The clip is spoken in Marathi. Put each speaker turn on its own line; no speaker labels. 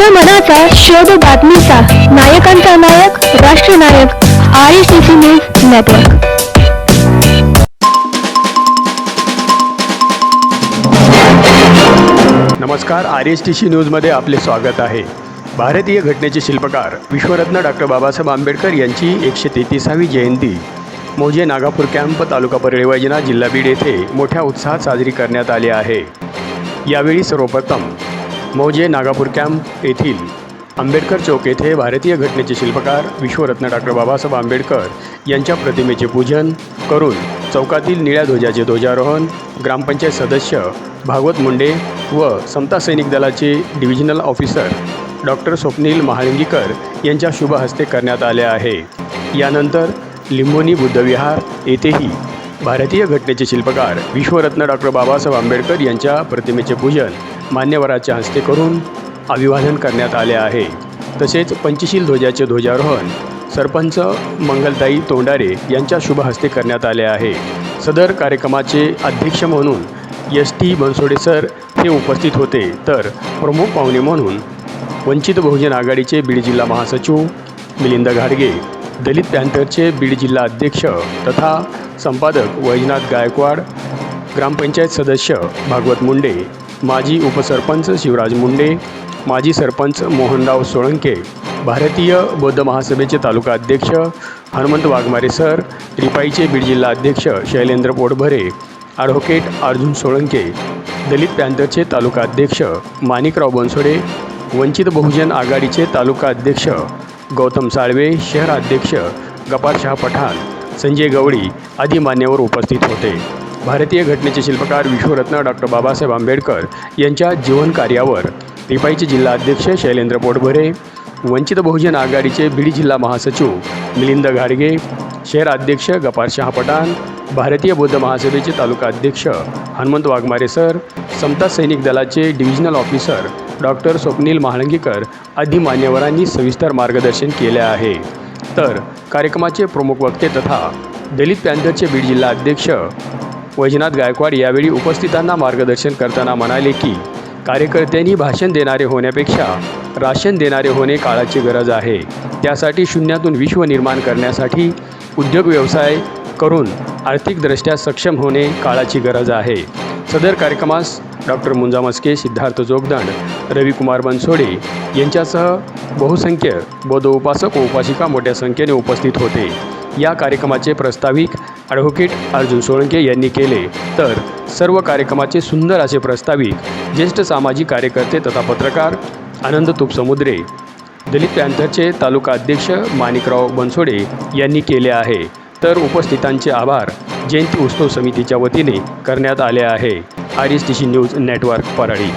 जनमनाचा शोध बातमीचा. नायकांचा नायक राष्ट्रनायक R I C C news network.
नमस्कार आर एस टी सी न्यूजमध्ये आपले स्वागत आहे. भारतीय घटनेचे शिल्पकार विश्वरत्न डॉक्टर बाबासाहेब आंबेडकर यांची एकशे तेहतीसावी जयंती. मोजे नागापूर कॅम्प तालुका परळी जिल्हा बीड येथे मोठ्या उत्साहात साजरी करण्यात आली आहे. यावेळी सर्वप्रथम मौजे नागापूर कॅम्प येथील आंबेडकर चौक येथे भारतीय घटनेचे शिल्पकार विश्वरत्न डॉक्टर बाबासाहेब आंबेडकर यांच्या प्रतिमेचे पूजन करून चौकातील निळ्या ध्वजाचे ध्वजारोहण ग्रामपंचायत सदस्य भागवत मुंडे व समता सैनिक दलाचे divisional officer doctor Swapnil Mahalingikar यांच्या शुभ हस्ते करण्यात आले आहे. यानंतर लिंबोनी बुद्धविहार येथेही भारतीय घटनेचे शिल्पकार विश्वरत्न डॉक्टर बाबासाहेब आंबेडकर यांच्या प्रतिमेचे पूजन मान्यवराच्या हस्ते करून अभिवादन करण्यात आले आहे. तसेच पंचशील ध्वजाचे ध्वजारोहण सरपंच मंगलताई तोंडारे यांच्या शुभ हस्ते करण्यात आले आहे. सदर कार्यक्रमाचे अध्यक्ष म्हणून एस टी बनसोडे सर हे उपस्थित होते. तर प्रमुख पाहुणे म्हणून वंचित बहुजन आघाडीचे बीड जिल्हा महासचिव मिलिंद घाडगे दलित पॅन्थरचे बीड जिल्हा अध्यक्ष तथा संपादक वैजनाथ गायकवाड ग्रामपंचायत सदस्य भागवत मुंडे माजी उपसरपंच शिवराज मुंडे माजी सरपंच मोहनराव सोळंके भारतीय बौद्ध महासभेचे तालुका अध्यक्ष हनुमंत वाघमारे सर रिपाईचे बीड जिल्हा अध्यक्ष शैलेंद्र पोटभरे ॲडव्होकेट अर्जुन सोळंके दलित पॅन्थरचे तालुका अध्यक्ष माणिकराव बनसोडे वंचित बहुजन आघाडीचे तालुका अध्यक्ष गौतम साळवे शहराध्यक्ष गपारशाह पठाण संजय गवळी आदी मान्यवर उपस्थित होते. भारतीय घटनेचे शिल्पकार विश्वरत्न डॉक्टर बाबासाहेब आंबेडकर यांच्या जीवनकार्यावर रिपाईचे जिल्हा अध्यक्ष शैलेंद्र पोटभरे वंचित बहुजन आघाडीचे बीड जिल्हा महासचिव मिलिंद घाडगे शहराध्यक्ष गपारशाह पठाण भारतीय बौद्ध महासभेचे तालुका अध्यक्ष हनुमंत वाघमारे सर समता सैनिक दलाचे divisional officer doctor Swapnil Mahalangikar आदी मान्यवरांनी सविस्तर मार्गदर्शन केले आहे. तर कार्यक्रमाचे प्रमुख वक्ते तथा दलित पॅन्थरचे बीड जिल्हा अध्यक्ष वैजनाथ गायकवाड यावेळी उपस्थितांना मार्गदर्शन करताना म्हणाले की कार्यकर्त्यांनी भाषण देणारे होण्यापेक्षा राशन देणारे होणे काळाची गरज आहे. त्यासाठी शून्यातून विश्व निर्माण करण्यासाठी उद्योग व्यवसाय करून आर्थिकदृष्ट्या सक्षम होणे काळाची गरज आहे. सदर कार्यक्रमास डॉक्टर मुंजा मस्के सिद्धार्थ जोगदंड रविकुमार बनसोडे यांच्यासह बहुसंख्य बौद्ध उपासक व उपासिका मोठ्या संख्येने उपस्थित होते. या कार्यक्रमाचे प्रस्ताविक ॲडव्होकेट अर्जुन सोळंके यांनी केले. तर सर्व कार्यक्रमाचे सुंदर असे प्रस्ताविक ज्येष्ठ सामाजिक कार्यकर्ते तथा पत्रकार आनंद तुपसमुद्रे दलित पॅन्थरचे तालुका अध्यक्ष माणिकराव बनसोडे यांनी केले आहे. तर उपस्थितांचे आभार जयंती उत्सव समितीच्या वतीने करण्यात आले आहे. R S T C news network Parli.